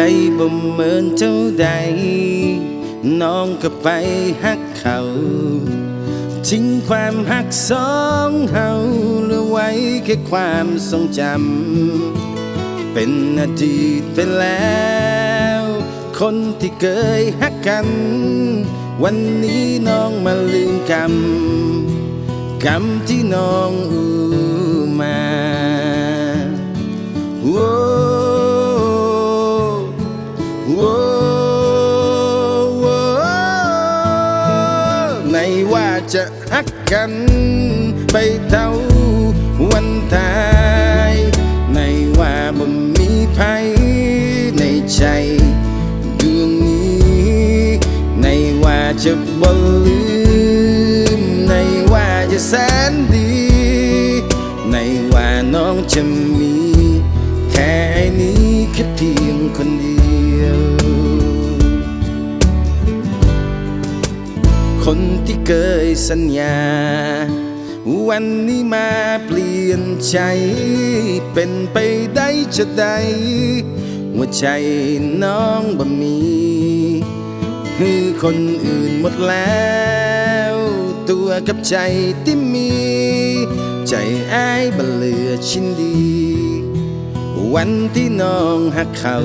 ได้บ่เหมือนเจ้าใด น้องก็ไปฮักเขา ทิ้งความหักสองเฮาเหลือไว้แค่ความทรงจำ เป็นอดีตไปแล้ว คนที่เคยฮักกัน วันนี้น้องมาลืมกรรม กรรมที่น้องอูมา จะฮักกันไปเท่าวันตายในว่าบ่มีภัยในใจดวงนี้ในว่าจะบ่ลืมในว่าจะแสนดี ในว่าน้องจะมี แค่นี้แค่เพียงคนเดียว คนที่เคยสัญญา วันนี้มาเปลี่ยนใจ เป็นไปได้จะได้หัวใจน้องบ่มีคือคนอื่นหมดแล้ว ตัวกับใจที่มี ใจอ้ายบ่เหลือชิ้นดี วันที่น้องหักเขา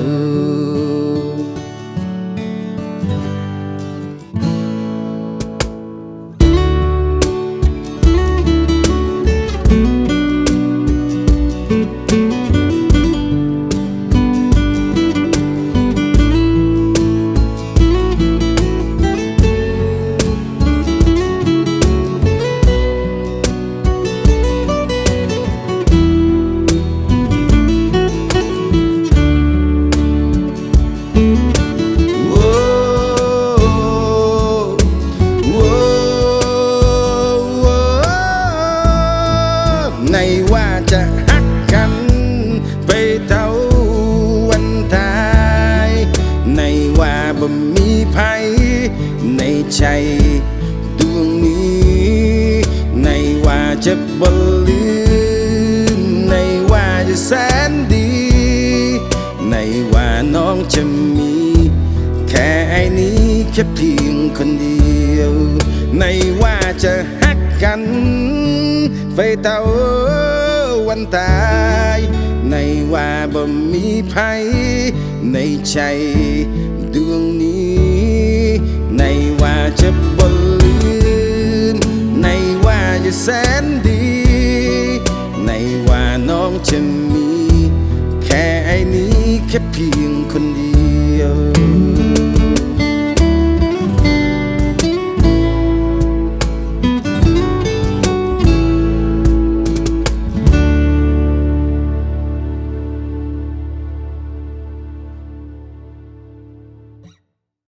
ใจดวงนี้ในว่าจะบลืมในว่าจะแสนดี ในว่าน้องจะมี แค่ไอ้นี้แค่เพียงคนเดียว ในว่าจะฮักกันไปเท่าวันตายในว่าบ่มีภัยในใจ แสนดี ในว่าน้องจะมี แค่ไอ้นี้แค่เพียงคนเดียว